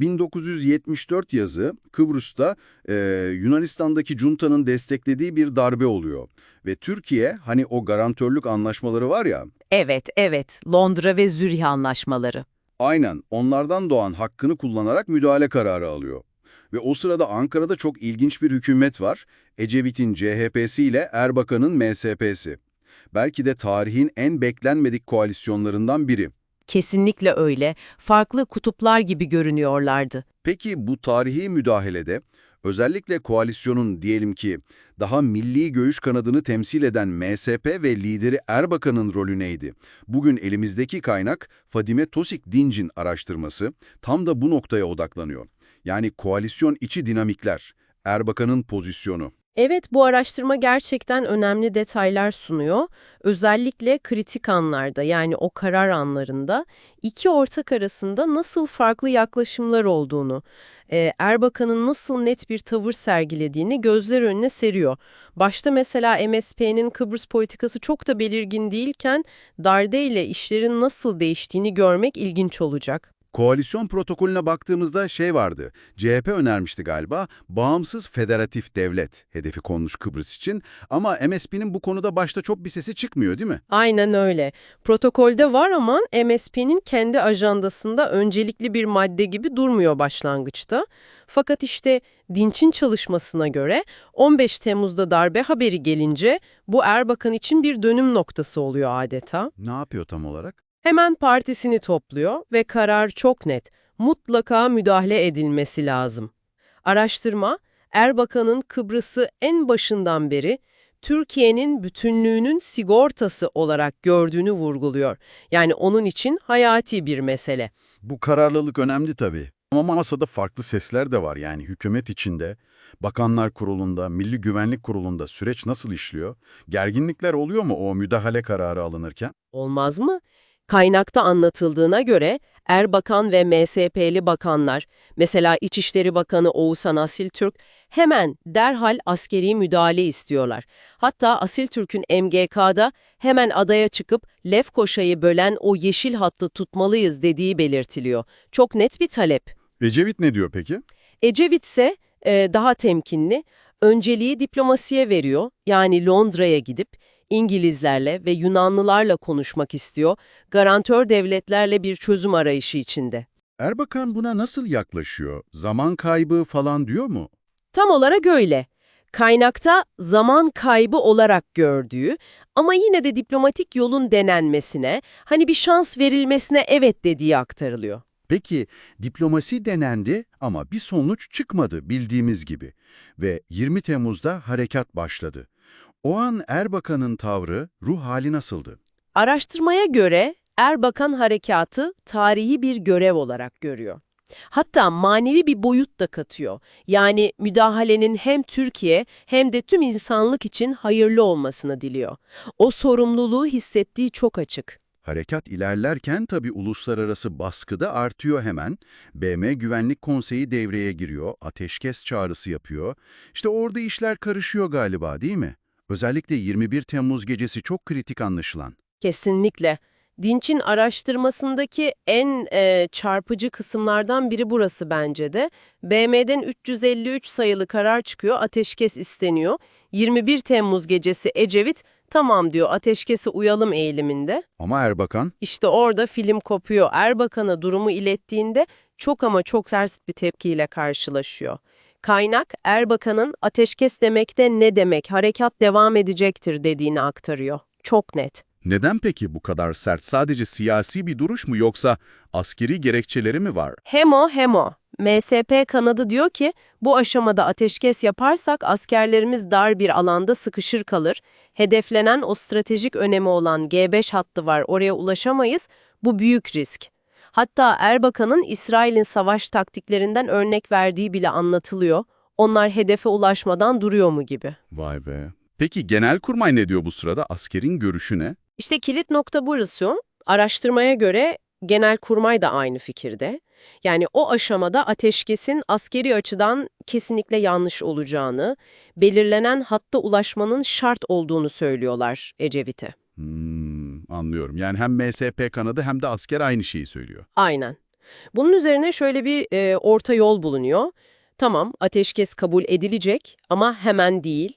1974 yazı Kıbrıs'ta e, Yunanistan'daki juntanın desteklediği bir darbe oluyor. Ve Türkiye hani o garantörlük anlaşmaları var ya, Evet, evet. Londra ve Zürih anlaşmaları. aynen onlardan doğan hakkını kullanarak müdahale kararı alıyor. Ve o sırada Ankara'da çok ilginç bir hükümet var. Ecevit'in CHP'si ile Erbakan'ın MSP'si. Belki de tarihin en beklenmedik koalisyonlarından biri. Kesinlikle öyle. Farklı kutuplar gibi görünüyorlardı. Peki bu tarihi müdahalede özellikle koalisyonun diyelim ki daha milli göğüş kanadını temsil eden MSP ve lideri Erbakan'ın rolü neydi? Bugün elimizdeki kaynak Fadime Tosik Dinc'in araştırması tam da bu noktaya odaklanıyor. Yani koalisyon içi dinamikler, Erbakan'ın pozisyonu. Evet, bu araştırma gerçekten önemli detaylar sunuyor. Özellikle kritik anlarda yani o karar anlarında iki ortak arasında nasıl farklı yaklaşımlar olduğunu, e, Erbakan'ın nasıl net bir tavır sergilediğini gözler önüne seriyor. Başta mesela MSP'nin Kıbrıs politikası çok da belirgin değilken Darde ile işlerin nasıl değiştiğini görmek ilginç olacak. Koalisyon protokolüne baktığımızda şey vardı, CHP önermişti galiba, bağımsız federatif devlet hedefi konmuş Kıbrıs için ama MSP'nin bu konuda başta çok bir sesi çıkmıyor değil mi? Aynen öyle. Protokolde var ama MSP'nin kendi ajandasında öncelikli bir madde gibi durmuyor başlangıçta. Fakat işte Dinç'in çalışmasına göre 15 Temmuz'da darbe haberi gelince bu Erbakan için bir dönüm noktası oluyor adeta. Ne yapıyor tam olarak? Hemen partisini topluyor ve karar çok net. Mutlaka müdahale edilmesi lazım. Araştırma, Erbakan'ın Kıbrıs'ı en başından beri Türkiye'nin bütünlüğünün sigortası olarak gördüğünü vurguluyor. Yani onun için hayati bir mesele. Bu kararlılık önemli tabii. Ama masada farklı sesler de var yani hükümet içinde, Bakanlar Kurulu'nda, Milli Güvenlik Kurulu'nda süreç nasıl işliyor? Gerginlikler oluyor mu o müdahale kararı alınırken? Olmaz mı? Kaynakta anlatıldığına göre Erbakan ve MSP'li bakanlar, mesela İçişleri Bakanı Oğuzhan Asiltürk, hemen derhal askeri müdahale istiyorlar. Hatta Asiltürk'ün MGK'da hemen adaya çıkıp Lefkoşa'yı bölen o yeşil hattı tutmalıyız dediği belirtiliyor. Çok net bir talep. Ecevit ne diyor peki? Ecevit ise e, daha temkinli, önceliği diplomasiye veriyor. Yani Londra'ya gidip İngilizlerle ve Yunanlılarla konuşmak istiyor, garantör devletlerle bir çözüm arayışı içinde. Erbakan buna nasıl yaklaşıyor? Zaman kaybı falan diyor mu? Tam olarak öyle. Kaynakta zaman kaybı olarak gördüğü ama yine de diplomatik yolun denenmesine, hani bir şans verilmesine evet dediği aktarılıyor. Peki diplomasi denendi ama bir sonuç çıkmadı bildiğimiz gibi ve 20 Temmuz'da harekat başladı. O an Erbakan'ın tavrı, ruh hali nasıldı? Araştırmaya göre Erbakan harekatı tarihi bir görev olarak görüyor. Hatta manevi bir boyut da katıyor. Yani müdahalenin hem Türkiye hem de tüm insanlık için hayırlı olmasını diliyor. O sorumluluğu hissettiği çok açık. Harekat ilerlerken tabii uluslararası baskı da artıyor hemen. BM Güvenlik Konseyi devreye giriyor, ateşkes çağrısı yapıyor. İşte orada işler karışıyor galiba değil mi? Özellikle 21 Temmuz gecesi çok kritik anlaşılan. Kesinlikle. Dinç'in araştırmasındaki en e, çarpıcı kısımlardan biri burası bence de. BM'den 353 sayılı karar çıkıyor, ateşkes isteniyor. 21 Temmuz gecesi Ecevit, tamam diyor ateşkese uyalım eğiliminde. Ama Erbakan, İşte orada film kopuyor. Erbakan'a durumu ilettiğinde çok ama çok sert bir tepkiyle karşılaşıyor. Kaynak, Erbakan'ın ateşkes demekte ne demek, harekat devam edecektir dediğini aktarıyor. Çok net. neden peki bu kadar sert? Sadece siyasi bir duruş mu yoksa askeri gerekçeleri mi var? Hem o hem o. MSP kanadı diyor ki bu aşamada ateşkes yaparsak askerlerimiz dar bir alanda sıkışır kalır. Hedeflenen o stratejik önemi olan G5 hattı var oraya ulaşamayız. Bu büyük risk. Hatta Erbakan'ın İsrail'in savaş taktiklerinden örnek verdiği bile anlatılıyor. Onlar hedefe ulaşmadan duruyor mu gibi. Vay be. Peki Genelkurmay ne diyor bu sırada? Askerin görüşü ne? İşte kilit nokta burası. Araştırmaya göre Genelkurmay da aynı fikirde. Yani o aşamada ateşkesin askeri açıdan kesinlikle yanlış olacağını, belirlenen hatta ulaşmanın şart olduğunu söylüyorlar Ecevit'e. Hmm, anlıyorum. Yani hem MSP kanadı hem de asker aynı şeyi söylüyor. Aynen. Bunun üzerine şöyle bir e, orta yol bulunuyor. Tamam, ateşkes kabul edilecek ama hemen değil.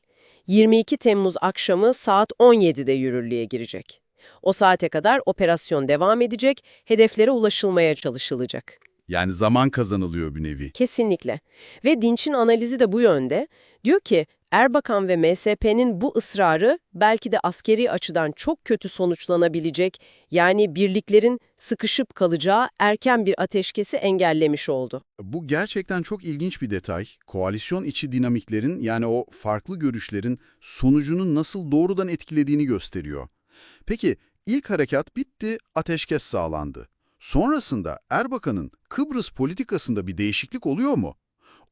22 Temmuz akşamı saat 17'de yürürlüğe girecek. O saate kadar operasyon devam edecek, hedeflere ulaşılmaya çalışılacak. Yani zaman kazanılıyor bir nevi. Kesinlikle. Ve Dinç'in analizi de bu yönde. Diyor ki Erbakan ve MSP'nin bu ısrarı belki de askeri açıdan çok kötü sonuçlanabilecek, yani birliklerin sıkışıp kalacağı erken bir ateşkesi engellemiş oldu. Bu gerçekten çok ilginç bir detay. Koalisyon içi dinamiklerin yani o farklı görüşlerin sonucunu nasıl doğrudan etkilediğini gösteriyor. Peki ilk harekat bitti, ateşkes sağlandı. Sonrasında Erbakan'ın Kıbrıs politikasında bir değişiklik oluyor mu?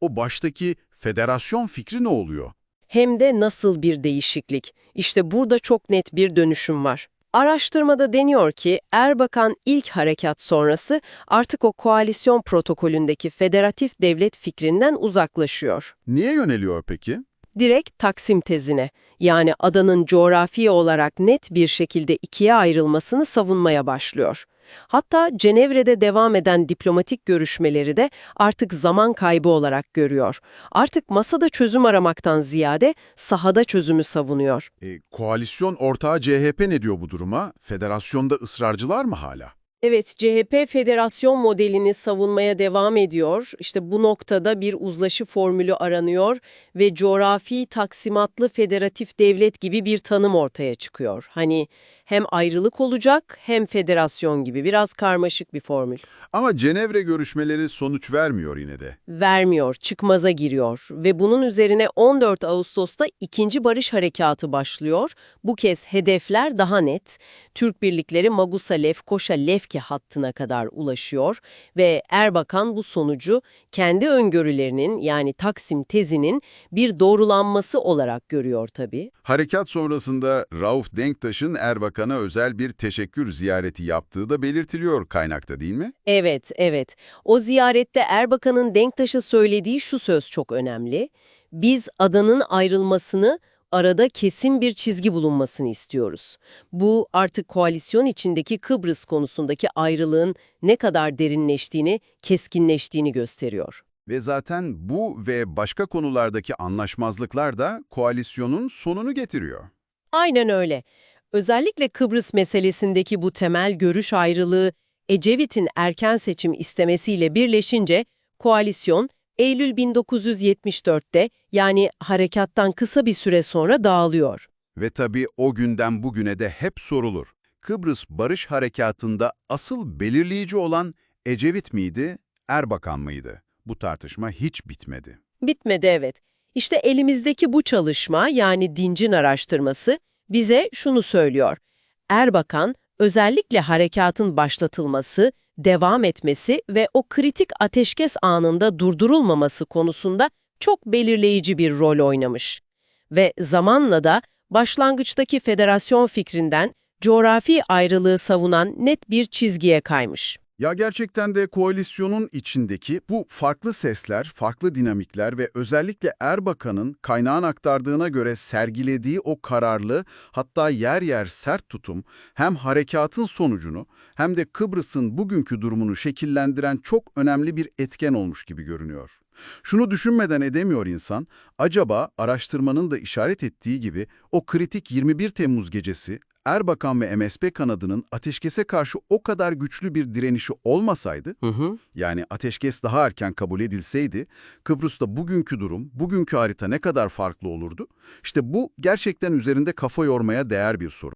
O baştaki federasyon fikri ne oluyor? Hem de nasıl bir değişiklik. İşte burada çok net bir dönüşüm var. Araştırmada deniyor ki Erbakan ilk harekat sonrası artık o koalisyon protokolündeki federatif devlet fikrinden uzaklaşıyor. Niye yöneliyor peki? direkt Taksim tezine, yani adanın coğrafi olarak net bir şekilde ikiye ayrılmasını savunmaya başlıyor. Hatta Cenevre'de devam eden diplomatik görüşmeleri de artık zaman kaybı olarak görüyor. Artık masada çözüm aramaktan ziyade sahada çözümü savunuyor. E, koalisyon ortağı CHP ne diyor bu duruma? Federasyonda ısrarcılar mı hala? Evet, CHP federasyon modelini savunmaya devam ediyor. İşte bu noktada bir uzlaşı formülü aranıyor ve coğrafi taksimatlı federatif devlet gibi bir tanım ortaya çıkıyor. Hani hem ayrılık olacak hem federasyon gibi biraz karmaşık bir formül. Ama Cenevre görüşmeleri sonuç vermiyor yine de. Vermiyor, çıkmaza giriyor ve bunun üzerine 14 Ağustos'ta ikinci barış harekatı başlıyor. Bu kez hedefler daha net. Türk birlikleri Magusa Lefkoşa Lefke hattına kadar ulaşıyor ve Erbakan bu sonucu kendi öngörülerinin yani Taksim tezinin bir doğrulanması olarak görüyor tabii. Harekat sonrasında Rauf Denktaş'ın Erbakan'a özel bir teşekkür ziyareti yaptığı da belirtiliyor kaynakta değil mi? Evet, evet. O ziyarette Erbakan'ın Denktaş'a söylediği şu söz çok önemli. Biz adanın ayrılmasını, arada kesin bir çizgi bulunmasını istiyoruz. Bu artık koalisyon içindeki Kıbrıs konusundaki ayrılığın ne kadar derinleştiğini, keskinleştiğini gösteriyor. Ve zaten bu ve başka konulardaki anlaşmazlıklar da koalisyonun sonunu getiriyor. Aynen öyle. Özellikle Kıbrıs meselesindeki bu temel görüş ayrılığı Ecevit'in erken seçim istemesiyle birleşince koalisyon Eylül 1974'te yani harekattan kısa bir süre sonra dağılıyor. Ve tabii o günden bugüne de hep sorulur. Kıbrıs Barış Harekatı'nda asıl belirleyici olan Ecevit miydi, Erbakan mıydı? Bu tartışma hiç bitmedi. Bitmedi evet. İşte elimizdeki bu çalışma yani Dinc'in araştırması bize şunu söylüyor. Erbakan özellikle harekatın başlatılması, devam etmesi ve o kritik ateşkes anında durdurulmaması konusunda çok belirleyici bir rol oynamış. Ve zamanla da başlangıçtaki federasyon fikrinden coğrafi ayrılığı savunan net bir çizgiye kaymış. Ya gerçekten de koalisyonun içindeki bu farklı sesler, farklı dinamikler ve özellikle Erbakan'ın kaynağın aktardığına göre sergilediği o kararlı hatta yer yer sert tutum hem harekatın sonucunu hem de Kıbrıs'ın bugünkü durumunu şekillendiren çok önemli bir etken olmuş gibi görünüyor. Şunu düşünmeden edemiyor insan, acaba araştırmanın da işaret ettiği gibi o kritik 21 Temmuz gecesi Erbakan ve MSP kanadının ateşkese karşı o kadar güçlü bir direnişi olmasaydı, Hı hı. yani ateşkes daha erken kabul edilseydi, Kıbrıs'ta bugünkü durum, bugünkü harita ne kadar farklı olurdu? İşte bu gerçekten üzerinde kafa yormaya değer bir soru.